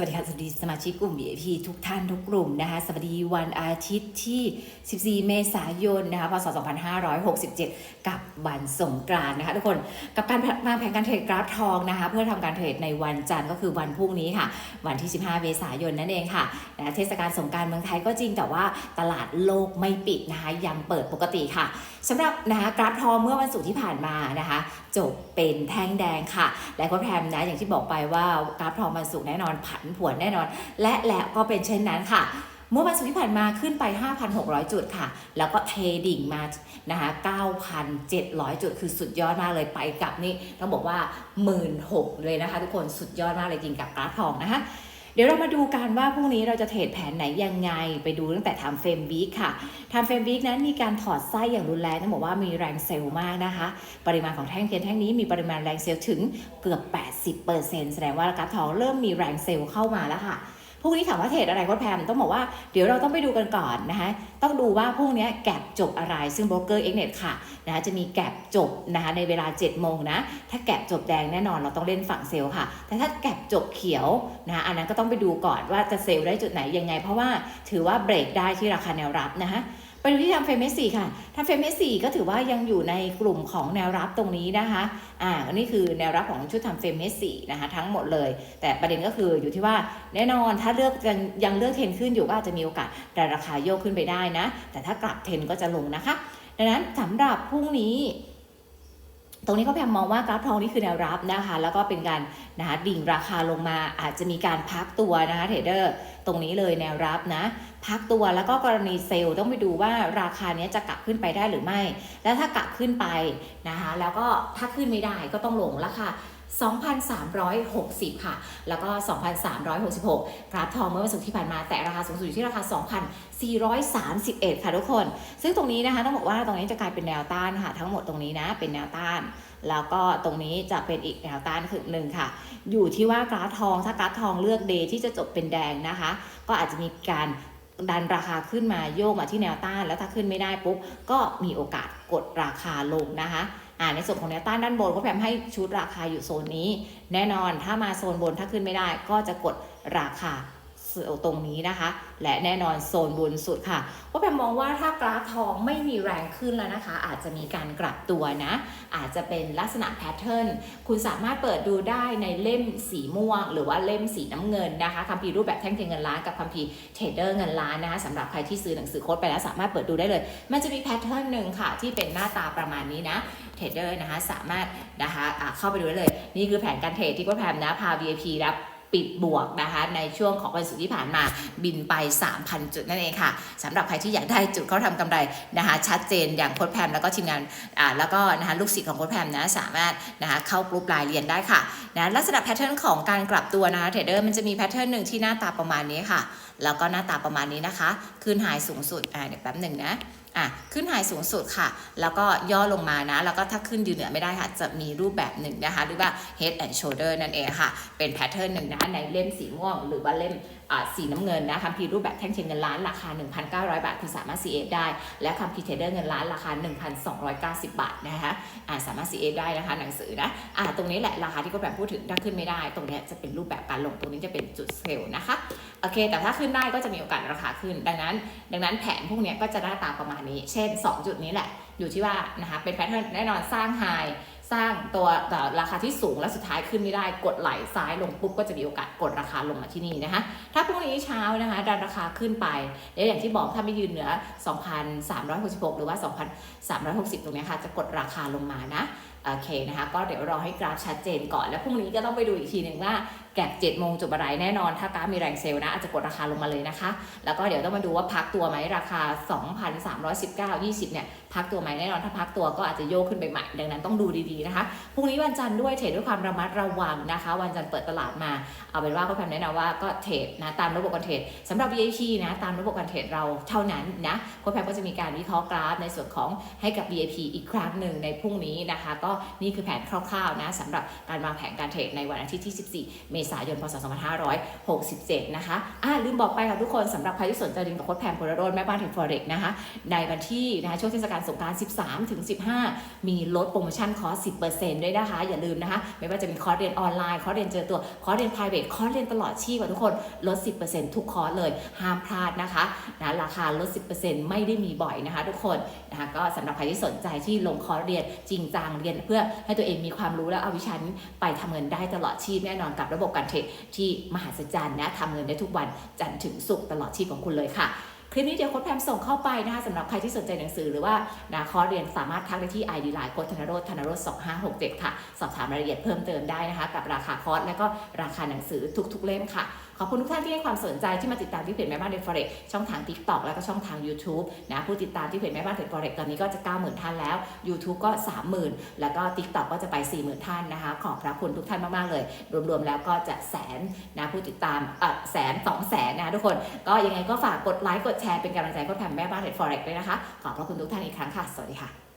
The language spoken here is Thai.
สวัสดีค่ะสวัสดีสมาชิกกลุ่ม VIP ทุกท่านทุกกลุ่มนะคะสวัสดีวันอาทิตย์ที่ 14 เมษายนนะคะพศ 2567 กับวันสงกรานต์นะคะทุกคนกับการวางแผนการเทรดกราฟทองนะคะเพื่อทำการเทรดในวันจันทร์ก็คือวันพรุ่งนี้ค่ะ วันที่ 15 เมษายนนั่นเองค่ะนะเทศกาลสงกรารเมืองไทยก็จริงแต่ว่าตลาดโลกไม่ปิดนะคะยังเปิดปกติค่ะสำหรับนะคะกราฟทองเมื่อวันศุกร์ที่ผ่านมานะคะจบเป็นแท่งแดงค่ะ และก็แพรมนะอย่างที่บอกไปว่ากราฟทองวันศุกร์แน่นอนผันผวนแน่นอน และแล้วก็เป็นเช่นนั้นค่ะเมื่อวันศุกร์ที่ผ่านมาขึ้นไป 5,600 จุดค่ะ แล้วก็เทดิ่งมานะคะ9,700 จุด คือสุดยอดมากเลยไปกลับนี่ต้องบอกว่า 16,000 เลยนะคะ ทุกคนสุดยอดมากเลยจริงกับกราฟทองนะคะ ดี๋ยวเรามาดูกันว่าพรุ่งนี้เราจะเทรดแผนไหนยังไง ไปดูตั้งแต่ทำเฟรมวีคค่ะทำเฟรมวีคนั้นมีการถอดไส้อย่างรุนแรงต้องบอกว่ามีแรงเซลล์มากนะคะ ปริมาณของแท่งเทียนแท่งนี้มีปริมาณแรงเซลล์ถึงเกือบ 80%แสดงว่ากราฟทองเริ่มมีแรงเซลล์เข้ามาแล้วค่ะ พรุ่งนี้ถามว่าเทรดอะไรก็แพมต้องบอกว่าเดี๋ยวเราต้องไปดูกันก่อนนะคะต้องดูว่าพรุ่งนี้แก็บจบอะไร ซึ่งโบรกเกอร์เอ็กเน็ตค่ะนะคะจะมีแก็บจบนะคะในเวลา7โมงนะถ้าแก็บจบแดงแน่นอนเราต้องเล่นฝั่งเซลล์ค่ะ แต่ถ้าแก็บจบเขียวนะคะอันนั้นก็ต้องไปดูก่อนว่าจะเซลล์ได้จุดไหนยังไง เพราะว่าถือว่าเบรกได้ที่ราคาแนวรับนะคะ ไปดูที่ทำเฟรมเอสสี่ค่ะทำเฟรมเอสสี่ก็ถือว่ายังอยู่ในกลุ่มของแนวรับตรงนี้นะคะ อ่าอันนี้คือแนวรับของชุดทำเฟรมเอสสี่นะคะทั้งหมดเลย แต่ประเด็นก็คืออยู่ที่ว่าแน่นอนถ้าเลือกยังยังเลือกเทนขึ้นอยู่ก็อาจจะมีโอกาสแต่ราคาโยกขึ้นไปได้นะ แต่ถ้ากลับเทนก็จะลงนะคะ ดังนั้นสำหรับพรุ่งนี้ ตรงนี้ก็พยายามมองว่ากราฟทองนี่คือแนวรับนะคะ แล้วก็เป็นการนะคะดิ่งราคาลงมาอาจจะมีการพักตัวนะคะเทรดเดอร์ตรงนี้เลยแนวรับนะ พักตัวแล้วก็กรณีเซลล์ต้องไปดูว่าราคาเนี้ยจะกลับขึ้นไปได้หรือไม่ แล้วถ้ากลับขึ้นไปนะคะแล้วก็ถ้าขึ้นไม่ได้ก็ต้องลงราคา 2,360 ค่ะ แล้วก็ 2,366 กราฟทองเมื่อวันศุกร์ที่ผ่านมาแต่ราคาสูงสุดอยู่ที่ราคา 2,431 ค่ะทุกคน ซึ่งตรงนี้นะคะต้องบอกว่าตรงนี้จะกลายเป็นแนวต้านค่ะ ทั้งหมดตรงนี้นะเป็นแนวต้าน แล้วก็ตรงนี้จะเป็นอีกแนวต้านคือหนึ่งค่ะ อยู่ที่ว่ากราฟทองถ้ากราฟทองเลือกเดที่จะจบเป็นแดงนะคะ ก็อาจจะมีการดันราคาขึ้นมาโยกมาที่แนวต้าน แล้วถ้าขึ้นไม่ได้ปุ๊บก็มีโอกาสกดราคาลงนะคะ อ่าในส่วนของแนวต้านด้านบนก็แพมให้ชุดราคาอยู่โซนนี้ แน่นอนถ้ามาโซนบนถ้าขึ้นไม่ได้ก็จะกดราคา ตรงนี้นะคะ และแน่นอนโซนบนสุดค่ะก็แพมมองว่าถ้ากราฟทองไม่มีแรงขึ้นแล้วนะคะ อาจจะมีการกลับตัวนะ อาจจะเป็นลักษณะแพทเทิร์นคุณสามารถเปิดดูได้ในเล่มสีม่วง หรือว่าเล่มสีน้ำเงินนะคะคัมภีร์รูปแบบแท่งเทียนเงินล้านกับคัมภีร์เทรดเดอร์เงินล้านนะคะสำหรับใครที่ซื้อหนังสือโค้ดไปแล้วสามารถเปิดดูได้เลย มันจะมีแพทเทิร์นหนึ่งค่ะที่เป็นหน้าตาประมาณนี้นะเทรดเดอร์นะคะสามารถนะคะเข้าไปดูได้เลย นี่คือแผนการเทรดที่ก็แพมนะพา VIP รับ ปิดบวกนะคะในช่วงของวันศุกร์ที่ผ่านมาบินไป 3,000 จุดนั่นเองค่ะสำหรับใครที่อยากได้จุดเขาทำกำไรนะคะชัดเจนอย่างโค้ดแพมแล้วก็ทีมงานอ่าแล้วก็นะคะลูกศิษย์ของโค้ดแพมนะสามารถนะคะเข้ากลุ่มรายเรียนได้ค่ะนะลักษณะแพทเทิร์นของการกลับตัวนะคะเทรดเดอร์มันจะมีแพทเทิร์นหนึ่งที่หน้าตาประมาณนี้ค่ะ แล้วก็หน้าตาประมาณนี้นะคะขึ้นหายสูงสุดอ่าเดี๋ยวแป๊บหนึ่งนะ อะขึ้นไฮสูงสุดค่ะ แล้วก็ย่อลงมานะ แล้วก็ถ้าขึ้นยืนเหนือไม่ได้ค่ะ จะมีรูปแบบหนึ่งนะคะหรือว่า head and shoulder นั่นเองค่ะ เป็นแพทเทิร์นหนึ่งนะในเล่มสีม่วง หรือว่าเล่มสีน้ำเงินนะคัมภีร์รูปแบบแท่งเทียนเงินล้านราคา 1,900 บาท คุณสามารถ CF ได้ และคัมภีร์เทรเดอร์เงินล้านราคา 1,290 บาทนะคะอ่าสามารถ CF ได้นะคะหนังสือนะอ่าตรงนี้แหละราคาที่ก็แบบพูดถึงถ้าขึ้นไม่ได้ ตรงนี้จะเป็นรูปแบบการลงตรงนี้จะเป็นจุดเซลล์นะคะโอเค แต่ถ้าขึ้นได้ก็จะมีโอกาสราคาขึ้น ดังนั้น ดังนั้นแผนพวกนี้ก็จะหน้าตาประมาณนี้ เช่น 2 จุดนี้แหละ อยู่ที่ว่านะคะเป็นแพทเทิร์นแน่นอนสร้างไฮสร้างตัวแต่ราคาที่สูงและสุดท้ายขึ้นไม่ได้กดไหลซ้ายลงปุ๊บก็จะมีโอกาสกดราคาลงมาที่นี่นะคะ ถ้าพรุ่งนี้เช้านะคะดันราคาขึ้นไปแล้วอย่างที่บอกถ้าไม่ยืนเหนือ 2,366 หรือว่า 2,360 ตรงนี้ค่ะจะกดราคาลงมานะ โอเคนะคะ ก็เดี๋ยวรอให้กราฟชัดเจนก่อน แล้วพรุ่งนี้ก็ต้องไปดูอีกทีหนึ่งว่าแก็บ7โมงจบอะไรแน่นอน ถ้ากราฟมีแรงเซลล์นะอาจจะกดราคาลงมาเลยนะคะ แล้วก็เดี๋ยวต้องมาดูว่าพักตัวไหมราคา 2,319 20 เนี่ย พักตัวไหมแน่นอน ถ้าพักตัวก็อาจจะโยกขึ้นไปใหม่ ดังนั้นต้องดูดีๆนะคะ พรุ่งนี้วันจันทร์ด้วยเทรดด้วยความระมัดระวังนะคะ วันจันทร์เปิดตลาดมา เอาเป็นว่าก็แพมแนะนำว่าก็เทรดนะตามระบบการเทรดสำหรับ VIP นะตามระบบการเทรดเราเท่านั้นนะก็แพมก็จะมีการวิเคราะห์กราฟในส่วนของให้กับ VIP อีกครั้งหนึ่งในพรุ่งนี้นะคะ ก็นี่คือแผนคร่าวๆนะสำหรับการวางแผนการเทรดในวันอาทิตย์ที่ 14 เมษายน พศ 2567 นะคะอ่าลืมบอกไปค่ะทุกคนสำหรับใครที่สนใจเรียนกับโค้ชแพมพลโรดแม่บ้านถึง Forex นะคะในวันที่นะคะช่วงเทศกาลสงกรานต์13 ถึง 15 มีลดโปรโมชั่นคอร์ส 10%ด้วยนะคะ อย่าลืมนะคะ ไม่ว่าจะเป็นคอร์สเรียนออนไลน์ คอร์สเรียนเจอตัว คอร์สเรียน private คอร์สเรียนตลอดชีพค่ะทุกคน ลด 10%ทุกคอร์สเลย ห้ามพลาดนะคะนะราคาลด 10%ไม่ได้มีบ่อยนะคะ ทุกคนนะคะก็สำหรับใครที่สนใจที่ลงคอร์สเรียนจริงจังเรียนเพื่อให้ตัวเองมีความรู้แล้วเอาวิชานี้ไปทำเงินได้ตลอดชีพแน่นอนกับระบบการเทรดที่มหัศจรรย์นะทำเงินได้ทุกวันจันทร์ถึงศุกร์ตลอดชีพของคุณเลยค่ะคลิปนี้เดี๋ยวโค้ดแพมส่งเข้าไปนะคะสำหรับใครที่สนใจหนังสือหรือว่านะคอเรียนสามารถทักได้ที่ ID Line โค้ดธนโรธธนโรธ2567 ค่ะ สอบถามรายละเอียดเพิ่มเติมได้นะคะ กับราคาคอร์สและก็ราคาหนังสือทุกๆเล่มค่ะ ขอบคุณทุกท่านที่ให้ความสนใจที่มาติดตามที่เพจแม่บ้านเดฟเฟรกช่องทาง TikTok แล้วก็ช่องทาง YouTube นะผู้ติดตามที่เพจแม่บ้านเดฟเฟรกตอนนี้ก็จะ 90,000 ท่านแล้ว YouTube ก็ 30,000 แล้วก็ TikTok ก็จะไป 40,000 ท่านนะคะ ขอบพระคุณทุกท่านมากๆเลย รวมๆแล้วก็จะแสนนะผู้ติดตามเออแสนสองแสนนะทุกคน ก็ยังไงก็ฝากกดไลค์กดแชร์เป็นกำลังใจให้โค้ชแพมแม่บ้านเดฟเฟรกด้วยนะคะ ขอบพระคุณทุกท่านอีกครั้งค่ะ สวัสดีค่ะ